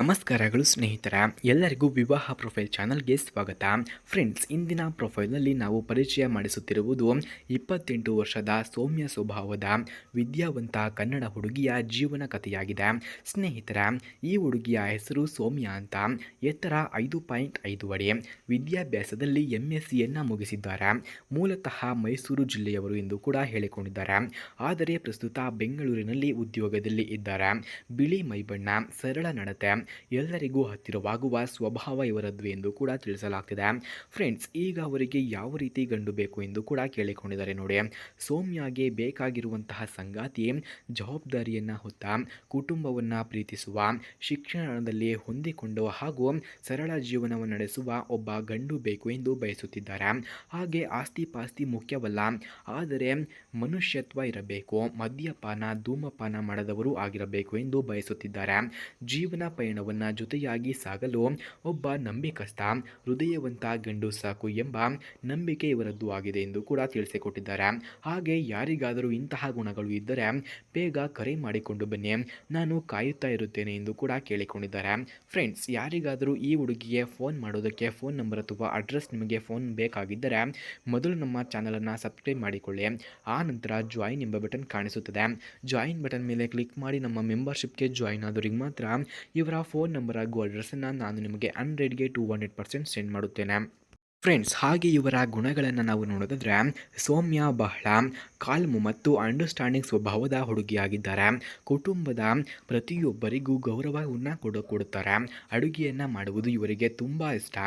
ನಮಸ್ಕಾರಗಳು ಸ್ನೇಹಿತರ, ಎಲ್ಲರಿಗೂ ವಿವಾಹ ಪ್ರೊಫೈಲ್ ಚಾನಲ್ಗೆ ಸ್ವಾಗತ. ಫ್ರೆಂಡ್ಸ್, ಇಂದಿನ ಪ್ರೊಫೈಲ್ನಲ್ಲಿ ನಾವು ಪರಿಚಯ ಮಾಡಿಸುತ್ತಿರುವುದು ಇಪ್ಪತ್ತೆಂಟು ವರ್ಷದ ಸೌಮ್ಯ ಸ್ವಭಾವದ, ವಿದ್ಯಾವಂತ ಕನ್ನಡ ಹುಡುಗಿಯ ಜೀವನ ಕಥೆಯಾಗಿದೆ. ಸ್ನೇಹಿತರ, ಈ ಹುಡುಗಿಯ ಹೆಸರು ಸೌಮ್ಯ ಅಂತ ಎತ್ತರ ಐದು ಪಾಯಿಂಟ್ ಐದು ಅಡಿ ವಿದ್ಯಾಭ್ಯಾಸದಲ್ಲಿ ಎಂ ಎಸ್ ಮುಗಿಸಿದ್ದಾರೆ. ಮೂಲತಃ ಮೈಸೂರು ಜಿಲ್ಲೆಯವರು ಎಂದು ಕೂಡ ಹೇಳಿಕೊಂಡಿದ್ದಾರೆ. ಆದರೆ ಪ್ರಸ್ತುತ ಬೆಂಗಳೂರಿನಲ್ಲಿ ಉದ್ಯೋಗದಲ್ಲಿ ಇದ್ದಾರೆ. ಬಿಳಿ ಮೈಬಣ್ಣ, ಸರಳ ನಡತೆ ಎಲ್ಲರಿಗೂ ಹತ್ತಿರವಾಗುವ ಸ್ವಭಾವ ಇವರದ್ದು ಎಂದು ಕೂಡ ತಿಳಿಸಲಾಗ್ತಿದೆ. ಫ್ರೆಂಡ್ಸ್, ಈಗ ಅವರಿಗೆ ಯಾವ ರೀತಿ ಗಂಡು ಬೇಕು ಎಂದು ಕೂಡ ಕೇಳಿಕೊಂಡಿದ್ದಾರೆ ನೋಡಿ. ಸೌಮ್ಯಾಗೆ ಬೇಕಾಗಿರುವಂತಹ ಸಂಗಾತಿ, ಜವಾಬ್ದಾರಿಯನ್ನು ಹೊತ್ತ ಕುಟುಂಬವನ್ನು ಪ್ರೀತಿಸುವ, ಶಿಕ್ಷಣದಲ್ಲಿ ಹೊಂದಿಕೊಂಡು ಹಾಗೂ ಸರಳ ಜೀವನವನ್ನು ನಡೆಸುವ ಒಬ್ಬ ಗಂಡು ಬೇಕು ಎಂದು ಬಯಸುತ್ತಿದ್ದಾರೆ. ಹಾಗೆ ಆಸ್ತಿ ಪಾಸ್ತಿ ಮುಖ್ಯವಲ್ಲ, ಆದರೆ ಮನುಷ್ಯತ್ವ ಇರಬೇಕು, ಮದ್ಯಪಾನ, ಧೂಮಪಾನ ಮಾಡದವರು ಆಗಿರಬೇಕು ಎಂದು ಬಯಸುತ್ತಿದ್ದಾರೆ. ಜೀವನ ಪಯಣವನ್ನು ಜೊತೆಯಾಗಿ ಸಾಗಲು ಒಬ್ಬ ನಂಬಿಕಸ್ಥ, ಹೃದಯವಂತ ಗಂಡು ಸಾಕು ಎಂಬ ನಂಬಿಕೆ ಇವರದ್ದು ಆಗಿದೆ ಎಂದು ಕೂಡ ತಿಳಿಸಿಕೊಟ್ಟಿದ್ದಾರೆ. ಹಾಗೆ ಯಾರಿಗಾದರೂ ಇಂತಹ ಗುಣಗಳು ಇದ್ದರೆ ಬೇಗ ಕರೆ ಮಾಡಿಕೊಂಡು ಬನ್ನಿ. ನಾನು ಕಾಯುತ್ತಾ ಇರುತ್ತೇನೆ ಎಂದು ಕೂಡ ಕೇಳಿಕೊಂಡಿದ್ದಾರೆ. ಫ್ರೆಂಡ್ಸ್, ಯಾರಿಗಾದರೂ ಈ ಹುಡುಗಿಗೆ ಫೋನ್ ಮಾಡೋದಕ್ಕೆ ಫೋನ್ ನಂಬರ್ ಅಥವಾ ಅಡ್ರೆಸ್ ನಿಮಗೆ ಫೋನ್ ಬೇಕಾಗಿದ್ದರೆ ಮೊದಲು ನಮ್ಮ ಚಾನಲನ್ನು ಸಬ್ಸ್ಕ್ರೈಬ್ ಮಾಡಿಕೊಳ್ಳಿ. ಆ ನಂತರ ಜಾಯಿನ್ ಎಂಬ ಬಟನ್ ಕಾಣಿಸುತ್ತದೆ. ಜಾಯಿನ್ ಬಟನ್ ಮೇಲೆ ಕ್ಲಿಕ್ ಮಾಡಿ ನಮ್ಮ ಮೆಂಬರ್ಶಿಪ್ಗೆ ಜಾಯಿನ್ ಆದವರಿಗೆ ಮಾತ್ರ ಇವರ ಫೋನ್ ನಂಬರ್ ಹಾಗೂ ಅಡ್ರೆಸ್ಸನ್ನು ನಾನು ನಿಮಗೆ ಹಂಡ್ರೆಡ್ಗೆ ಟು ಹಂಡ್ರೆಡ್ ಪರ್ಸೆಂಟ್ ಸೆಂಡ್ ಮಾಡುತ್ತೇನೆ. ಫ್ರೆಂಡ್ಸ್ ಹಾಗೆ ಇವರ ಗುಣಗಳನ್ನು ನಾವು ನೋಡೋದಾದರೆ, ಸೌಮ್ಯ, ಬಹಳ ಕಾಲ್ಮು ಮತ್ತು ಅಂಡರ್ಸ್ಟ್ಯಾಂಡಿಂಗ್ ಸ್ವಭಾವದ ಹುಡುಗಿಯಾಗಿದ್ದಾರೆ. ಕುಟುಂಬದ ಪ್ರತಿಯೊಬ್ಬರಿಗೂ ಗೌರವವನ್ನು ಕೊಡ, ಕೊಡುತ್ತಾರೆ. ಅಡುಗೆಯನ್ನು ಮಾಡುವುದು ಇವರಿಗೆ ತುಂಬ ಇಷ್ಟ.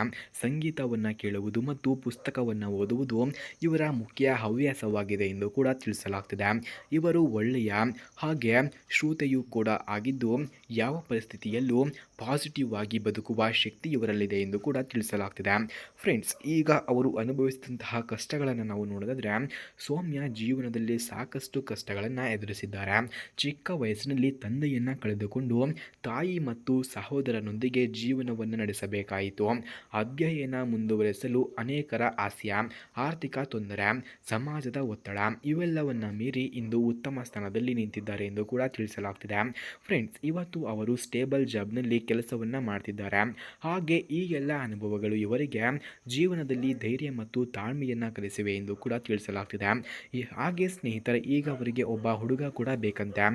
ಸಂಗೀತವನ್ನು ಕೇಳುವುದು ಮತ್ತು ಪುಸ್ತಕವನ್ನು ಓದುವುದು ಇವರ ಮುಖ್ಯ ಹವ್ಯಾಸವಾಗಿದೆ ಎಂದು ಕೂಡ ತಿಳಿಸಲಾಗ್ತಿದೆ. ಇವರು ಒಳ್ಳೆಯ ಹಾಗೆ ಶ್ರೋತೆಯೂ ಕೂಡ ಆಗಿದ್ದು, ಯಾವ ಪರಿಸ್ಥಿತಿಯಲ್ಲೂ ಪಾಸಿಟಿವ್ ಆಗಿ ಬದುಕುವ ಶಕ್ತಿ ಇವರಲ್ಲಿದೆ ಎಂದು ಕೂಡ ತಿಳಿಸಲಾಗ್ತಿದೆ. ಫ್ರೆಂಡ್ಸ್ ಈಗ ಅವರು ಅನುಭವಿಸಿದಂತಹ ಕಷ್ಟಗಳನ್ನು ನಾವು ನೋಡೋದಾದರೆ, ಸೌಮ್ಯ ಜೀವನದಲ್ಲಿ ಸಾಕಷ್ಟು ಕಷ್ಟಗಳನ್ನು ಎದುರಿಸಿದ್ದಾರೆ. ಚಿಕ್ಕ ವಯಸ್ಸಿನಲ್ಲಿ ತಂದೆಯನ್ನು ಕಳೆದುಕೊಂಡು ತಾಯಿ ಮತ್ತು ಸಹೋದರನೊಂದಿಗೆ ಜೀವನವನ್ನು ನಡೆಸಬೇಕಾಯಿತು. ಅಧ್ಯಯನ ಮುಂದುವರೆಸಲು ಅನೇಕರ ಆಸೆಯ ಆರ್ಥಿಕ ತೊಂದರೆ, ಸಮಾಜದ ಒತ್ತಡ ಇವೆಲ್ಲವನ್ನು ಮೀರಿ ಇಂದು ಉತ್ತಮ ಸ್ಥಾನದಲ್ಲಿ ನಿಂತಿದ್ದಾರೆ ಎಂದು ಕೂಡ ತಿಳಿಸಲಾಗ್ತಿದೆ. ಫ್ರೆಂಡ್ಸ್ ಇವತ್ತು ಅವರು ಸ್ಟೇಬಲ್ ಜಾಬ್ನಲ್ಲಿ ಕೆಲಸವನ್ನು ಮಾಡ್ತಿದ್ದಾರೆ. ಹಾಗೆ ಈ ಎಲ್ಲ ಅನುಭವಗಳು ಇವರಿಗೆ ಜೀವನದಲ್ಲಿ ಧೈರ್ಯ ಮತ್ತು ತಾಳ್ಮೆಯನ್ನು ಕಲಿಸಿವೆ ಎಂದು ಕೂಡ ತಿಳಿಸಲಾಗ್ತಿದೆ. ಹಾಗೆ ಸ್ನೇಹಿತರೆ, ಈಗ ಅವರಿಗೆ ಒಬ್ಬ ಹುಡುಗ ಕೂಡ ಬೇಕಂತೆ.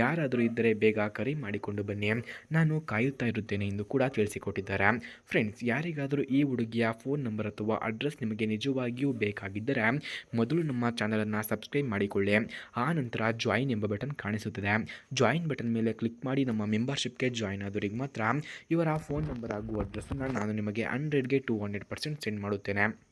ಯಾರಾದರೂ ಇದ್ದರೆ ಬೇಗ ಕರೆ ಮಾಡಿಕೊಂಡು ಬನ್ನಿ. ನಾನು ಕಾಯುತ್ತಾ ಇರುತ್ತೇನೆ ಎಂದು ಕೂಡ ತಿಳಿಸಿಕೊಟ್ಟಿದ್ದಾರೆ. ಫ್ರೆಂಡ್ಸ್, ಯಾರಿಗಾದರೂ ಈ ಹುಡುಗಿಯ ಫೋನ್ ನಂಬರ್ ಅಥವಾ ಅಡ್ರೆಸ್ ನಿಮಗೆ ನಿಜವಾಗಿಯೂ ಬೇಕಾಗಿದ್ದರೆ ಮೊದಲು ನಮ್ಮ ಚಾನಲನ್ನು ಸಬ್ಸ್ಕ್ರೈಬ್ ಮಾಡಿಕೊಳ್ಳಿ. ಆ ನಂತರ ಜಾಯಿನ್ ಎಂಬ ಬಟನ್ ಕಾಣಿಸುತ್ತದೆ. ಜಾಯಿನ್ ಬಟನ್ ಮೇಲೆ ಕ್ಲಿಕ್ ಮಾಡಿ ನಮ್ಮ ಮೆಂಬರ್ಶಿಪ್ಗೆ ಜಾಯಿನ್ ಆದವರಿಗೆ ಮಾತ್ರ ಇವರ ಫೋನ್ ನಂಬರ್ ಹಾಗೂ ಅಡ್ರೆಸ್ಸನ್ನು ನಾನು ನಿಮಗೆ ಹಂಡ್ರೆಡ್ಗೆ ಟೂ ಹಂಡ್ರೆಡ್ ಪರ್ಸೆಂಟ್ ಸೆಂಡ್ ಮಾಡುತ್ತೇನೆ.